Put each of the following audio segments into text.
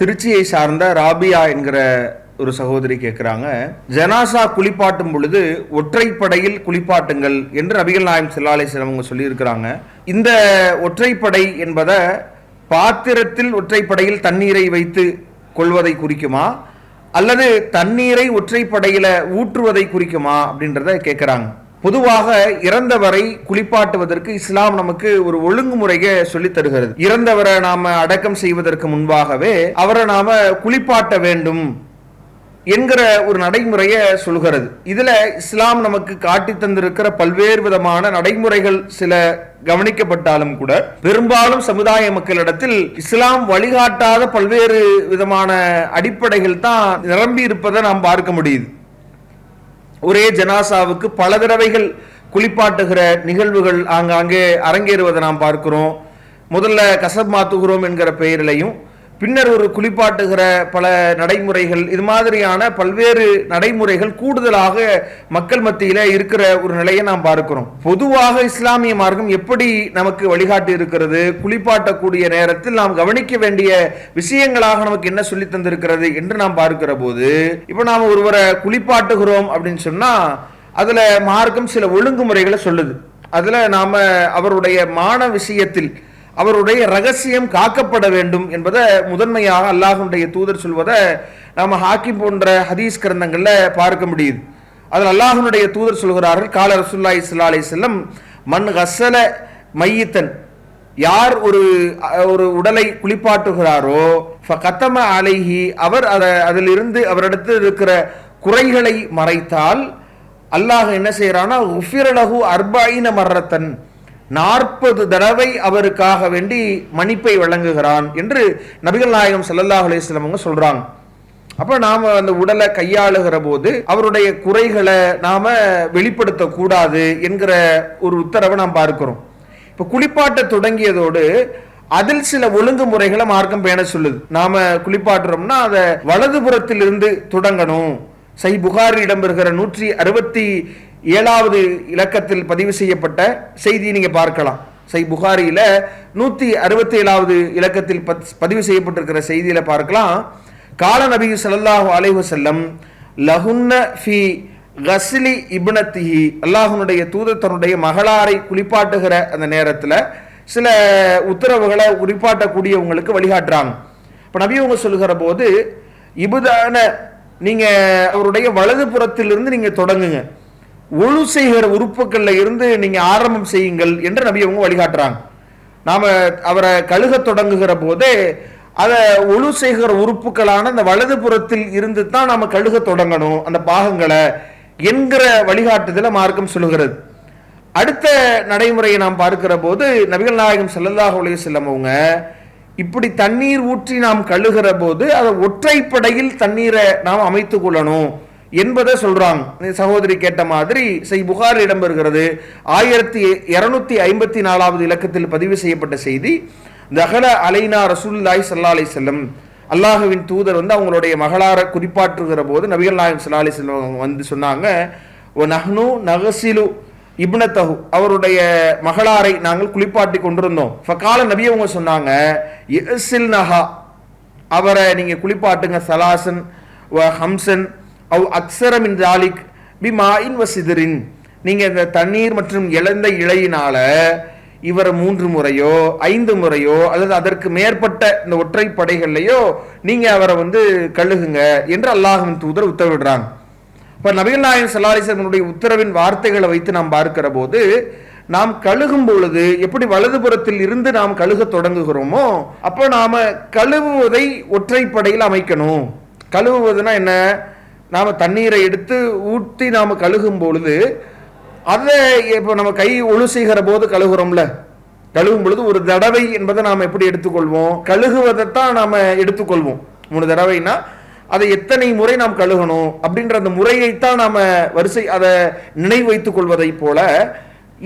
திருச்சியை சார்ந்த ராபியா என்கிற ஒரு சகோதரி கேட்குறாங்க ஜனாசா குளிப்பாட்டும் பொழுது ஒற்றைப்படையில் குளிப்பாட்டுங்கள் என்று நபிகள் நாயம் செல்லாலை அவங்க சொல்லியிருக்கிறாங்க. இந்த ஒற்றைப்படை என்பதை பாத்திரத்தில் ஒற்றைப்படையில் தண்ணீரை வைத்து கொள்வதை குறிக்குமா? அல்லது தண்ணீரை ஒற்றைப்படையில் ஊற்றுவதை குறிக்குமா? அப்படின்றத கேட்குறாங்க பொதுவாக இறந்தவரை குளிப்பாட்டுவதற்கு இஸ்லாம் நமக்கு ஒரு ஒழுங்குமுறையை சொல்லித் தருகிறது. இறந்தவரை நாம அடக்கம் செய்வதற்கு முன்பாகவே அவரை நாம குளிப்பாட்ட வேண்டும் என்கிற ஒரு நடைமுறையை சொல்கிறது. இதுல இஸ்லாம் நமக்கு காட்டி தந்திருக்கிற பல்வேறு விதமான நடைமுறைகள் சில கவனிக்கப்பட்டாலும் கூட பெரும்பாலும் சமுதாய மக்களிடத்தில் இஸ்லாம் வழிகாட்டாத பல்வேறு விதமான அடிப்படைகள் தான் நிரம்பி இருப்பதை நாம் பார்க்க முடியுது. ஒரே ஜனாசாவுக்கு பல தடவைகள் குளிப்பாட்டுகிற நிகழ்வுகள் ஆங்காங்கே அரங்கேறுவதை நாம் பார்க்கிறோம். முதல்ல கசப் மாத்துகிறோம் என்கிற பெயரிலையும் பின்னர் ஒரு குளிப்பாட்டுகிற பல நடைமுறைகள் இது மாதிரியான பல்வேறு நடைமுறைகள் கூடுதலாக மக்கள் மத்தியில் இருக்கிற ஒரு நிலையை நாம் பார்க்கிறோம். பொதுவாக இஸ்லாமிய மார்க்கம் எப்படி நமக்கு வழிகாட்டி இருக்கிறது? குளிப்பாட்டக்கூடிய நேரத்தில் நாம் கவனிக்க வேண்டிய விஷயங்களாக நமக்கு என்ன சொல்லி தந்திருக்கிறது என்று நாம் பார்க்கிற போது இப்போ நாம் ஒருவரை குளிப்பாட்டுகிறோம் அப்படின்னு சொன்னால் அதில் மார்க்கம் சில ஒழுங்குமுறைகளை சொல்லுது. அதில் நாம் அவருடைய மான விஷயத்தில் அவருடைய ரகசியம் காக்கப்பட வேண்டும் என்பதை முதன்மையாக அல்லாஹுடைய தூதர் சொல்வதை நாம் ஹாக்கி போன்ற ஹதீஸ் கிரந்தங்களில் பார்க்க முடியுது. அதில் அல்லாஹனுடைய தூதர் சொல்கிறார்கள் கால ரசுல்லாய் சல்லா அலி செல்லம் மண் ஹசல மையத்தன் யார் ஒரு ஒரு உடலை குளிப்பாட்டுகிறாரோ கத்தம அலைஹி அவர் அதை அதிலிருந்து அவரிடத்தில் இருக்கிற குறைகளை மறைத்தால் அல்லாஹ் என்ன செய்கிறான்னா உஃபிரலகு அர்பாயின மர்ரத்தன் நாற்பது தடவை அவருக்காக வேண்டி மன்னிப்பை வழங்குகிறான் என்று நபிகள் நாயகம் சல்லல்லாஹ் அலைஹி வஸல்லம் அவங்க சொல்றாங்க. அந்த உடலை கையாளுகிற போது அவருடைய குறைகளை நாம் வெளிப்படுத்தக்கூடாது என்கிற ஒரு உத்தரவை நாம் பார்க்கிறோம். இப்போ குளிப்பாட்ட தொடங்கியதோடு அதில் சில ஒழுங்குமுறைகளை மார்க்கம் பேண சொல்லுது. நாம் குளிப்பாட்டுறோம்னா அதை வலதுபுறத்திலிருந்து தொடங்கணும். சை புகாரிடம் இடம்பெறுகிற நூற்றி அறுபத்தி ஏழாவது இலக்கத்தில் பதிவு செய்யப்பட்ட செய்தி நீங்க பார்க்கலாம். சை புகாரியில நூத்தி அறுபத்தி ஏழாவது இலக்கத்தில் பத்- பதிவு செய்யப்பட்டிருக்கிற செய்தியில பார்க்கலாம். கால நபி ஸல்லல்லாஹு அலைஹு செல்லம் லஹுன்ன ஃபி கஸ்லி இப்னத்திஹி. அல்லாஹ்வுடைய தூதர் தன்னுடைய மகளாரை குளிப்பாட்டுகிற அந்த நேரத்துல சில உத்தரவுகளை குறிப்பாட்டக்கூடியவங்களுக்கு வழிகாட்டுறாங்க. இப்ப நபி சொல்லுகிற போது இபுதான நீங்க அவருடைய வலது புறத்திலிருந்து நீங்க தொடங்குங்க. ஒழு செய்கிற உறுப்புகளில் இருந்து நீங்கள் ஆரம்பம் செய்யுங்கள் என்று நபி அவங்க வழிகாட்டுறாங்க. நாம் அவரை கழுக தொடங்குகிற போதே அதை ஒழு செய்கிற உறுப்புகளான அந்த வலது புறத்தில் இருந்து தான் நாம் கழுக தொடங்கணும் அந்த பாகங்களை என்கிற வழிகாட்டுதல மார்க்கம் சொல்லுகிறது. அடுத்த நடைமுறையை நாம் பார்க்கிற போது நபிகள் நாயகம் ஸல்லல்லாஹு உலக செல்லம் அவங்க இப்படி தண்ணீர் ஊற்றி நாம் கழுகிற போது அதை ஒற்றைப்படையில் தண்ணீரை நாம் அமைத்துக் கொள்ளணும். என்பதை சொல்றாங்க. சகோதரி கேட்ட மாதிரி செய் புகார் இடம்பெறுகிறது. ஆயிரத்தி இரநூத்தி ஐம்பத்தி நாலாவது இலக்கத்தில் பதிவு செய்யப்பட்ட செய்தி தஹல அலைனா ரசூல்லாய் சல்லா அலைஹி செல்லம் அல்லாஹுவின் தூதர் வந்து அவங்களுடைய மகளார குறிப்பாற்றுகிற போது நபிகள் நாயகம் சல்லா அலி செல்லம் வந்து சொன்னாங்க ஓ நஹ்னு நகசிலு இப்னத்தஹு. அவருடைய மகளாரை நாங்கள் குளிப்பாட்டி கொண்டிருந்தோம். ஃபகால நபி அவங்க சொன்னாங்க இஸ்ஸில் நஹா அவரை நீங்கள் குளிப்பாட்டுங்க சலாசன் வ ஹம்சன். அவ் அக்ஸரமின் ஜாலிக் பிமாயின் வசிதரின். நீங்கள் இந்த தண்ணீர் மற்றும் இழந்த இலையினால இவரை மூன்று முறையோ ஐந்து முறையோ அல்லது அதற்கு மேற்பட்ட இந்த ஒற்றை படைகள்லையோ நீங்கள் அவரை வந்து கழுகுங்க என்று அல்லாஹின் தூதர் உத்தரவிடுறாங்க. இப்போ நபிகள் நாயன் சல்லாரிசனுடைய உத்தரவின் வார்த்தைகளை வைத்து நாம் பார்க்கிற போது நாம் கழுகும் பொழுது எப்படி வலதுபுறத்தில் இருந்து நாம் கழுக தொடங்குகிறோமோ அப்போ நாம் கழுவுவதை ஒற்றைப்படையில் அமைக்கணும். கழுவுவதுனா என்ன? நாம் தண்ணீரை எடுத்து ஊற்றி நாம் கழுகும் பொழுது அதை இப்போ நம்ம கை ஒழு செய்கிற போது கழுகுறோம்ல? கழுகும் பொழுது ஒரு தடவை என்பதை நாம் எப்படி எடுத்துக்கொள்வோம்? கழுகுவதைத்தான் நாம் எடுத்துக்கொள்வோம். மூணு தடவைனா அதை எத்தனை முறை நாம் கழுகணும் அப்படின்ற அந்த முறையைத்தான் நாம் வரிசை அதை நினைவு வைத்துக் கொள்வதை போல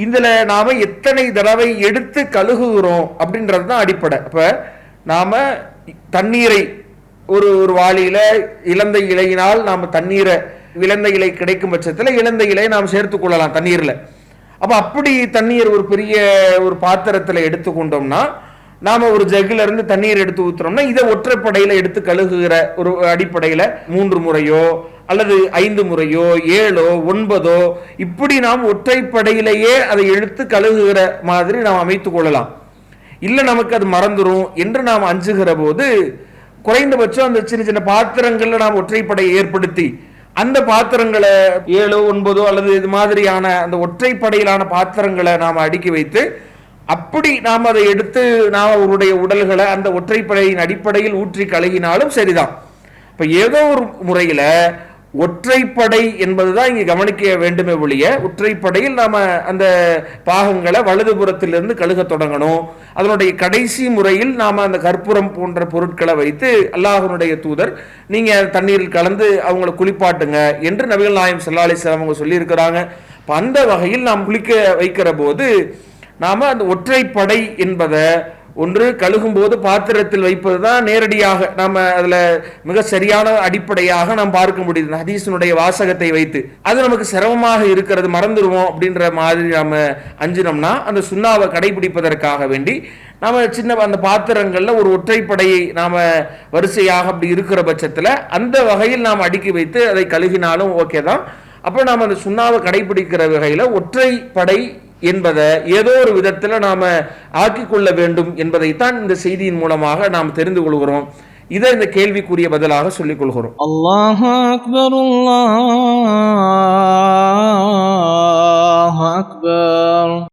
இதில் நாம் எத்தனை தடவை எடுத்து கழுகுகிறோம் அப்படின்றது தான் அடிப்படை. அப்போ நாம் தண்ணீரை ஒரு ஒரு வாளியில இழந்த இலையினால் நாம் தண்ணீரை இழந்த இலை கிடைக்கும் பட்சத்தில் இழந்த இலையை நாம் சேர்த்து கொள்ளலாம் தண்ணீரில். அப்போ அப்படி தண்ணீர் ஒரு பெரிய ஒரு பாத்திரத்தில் எடுத்துக்கொண்டோம்னா நாம ஒரு ஜக்கில இருந்து தண்ணீர் எடுத்து ஊத்துறோம்னா இதை ஒற்றைப்படையில எடுத்து கழுகுகிற ஒரு அடிப்படையில மூன்று முறையோ அல்லது ஐந்து முறையோ ஏழோ ஒன்பதோ இப்படி நாம் ஒற்றைப்படையிலேயே அதை எடுத்து கழுகுகிற மாதிரி நாம் அமைத்து கொள்ளலாம். இல்லை நமக்கு அது மறந்துடும் என்று நாம் அஞ்சுகிற போது குறைந்தபட்சம் அந்த சின்ன சின்ன பாத்திரங்கள்ல நாம் ஒற்றைப்படையை ஏற்படுத்தி அந்த பாத்திரங்களை ஏழோ ஒன்பதோ அல்லது இது மாதிரியான அந்த ஒற்றைப்படையிலான பாத்திரங்களை நாம் அடுக்கி வைத்து அப்படி நாம் அதை எடுத்து நாம் அவருடைய உடல்களை அந்த ஒற்றைப்படையின் அடிப்படையில் ஊற்றி கழுகினாலும் சரிதான். இப்போ ஏதோ ஒரு முறையில் ஒற்றைப்படை என்பதுதான் இங்கே கவனிக்க வேண்டுமே ஒழிய ஒற்றைப்படையில் நாம் அந்த பாகங்களை வலதுபுறத்திலிருந்து கழுக தொடங்கணும். அதனுடைய கடைசி முறையில் நாம் அந்த கற்பூரம் போன்ற பொருட்களை வைத்து அல்லாஹனுடைய தூதர் நீங்கள் தண்ணீரில் கலந்து அவங்கள குளிப்பாட்டுங்க என்று நபிகள் நாயம் செல்லாலிஸ்லாம் அவங்க சொல்லியிருக்கிறாங்க. அந்த வகையில் நாம் குளிக்க வைக்கிற போது நாம் அந்த ஒற்றைப்படை என்பதை ஒன்று கழுகும் போது பாத்திரத்தில் வைப்பது தான் நேரடியாக. நம்ம அதில் மிக சரியான அடிப்படையாக நாம் பார்க்க முடியுது. இந்த ஹதீஸினுடைய வாசகத்தை வைத்து. அது நமக்கு சிரமமாக இருக்கிறது மறந்துடுவோம் அப்படின்ற மாதிரி நாம் அஞ்சினோம்னா அந்த சுண்ணாவை கடைபிடிப்பதற்காக வேண்டி நாம் சின்ன அந்த பாத்திரங்களில் ஒரு ஒற்றைப்படையை நாம் வரிசையாக அப்படி இருக்கிற பட்சத்தில் அந்த வகையில் நாம் அடுக்கி வைத்து அதை கழுகினாலும் ஓகே தான். அப்போ நாம் அந்த சுண்ணாவை கடைபிடிக்கிற வகையில் ஒற்றை படை என்பதை ஏதோ ஒரு விதத்தில் நாம் ஆக்கிக்கொள்ள வேண்டும் என்பதைத்தான் இந்த செய்தியின் மூலமாக நாம் தெரிந்து கொள்கிறோம். இதை இந்த கேள்விக்குரிய பதிலாக சொல்லிக் கொள்கிறோம். அல்லாஹ் அக்பர் அல்லாஹ் அக்பர்.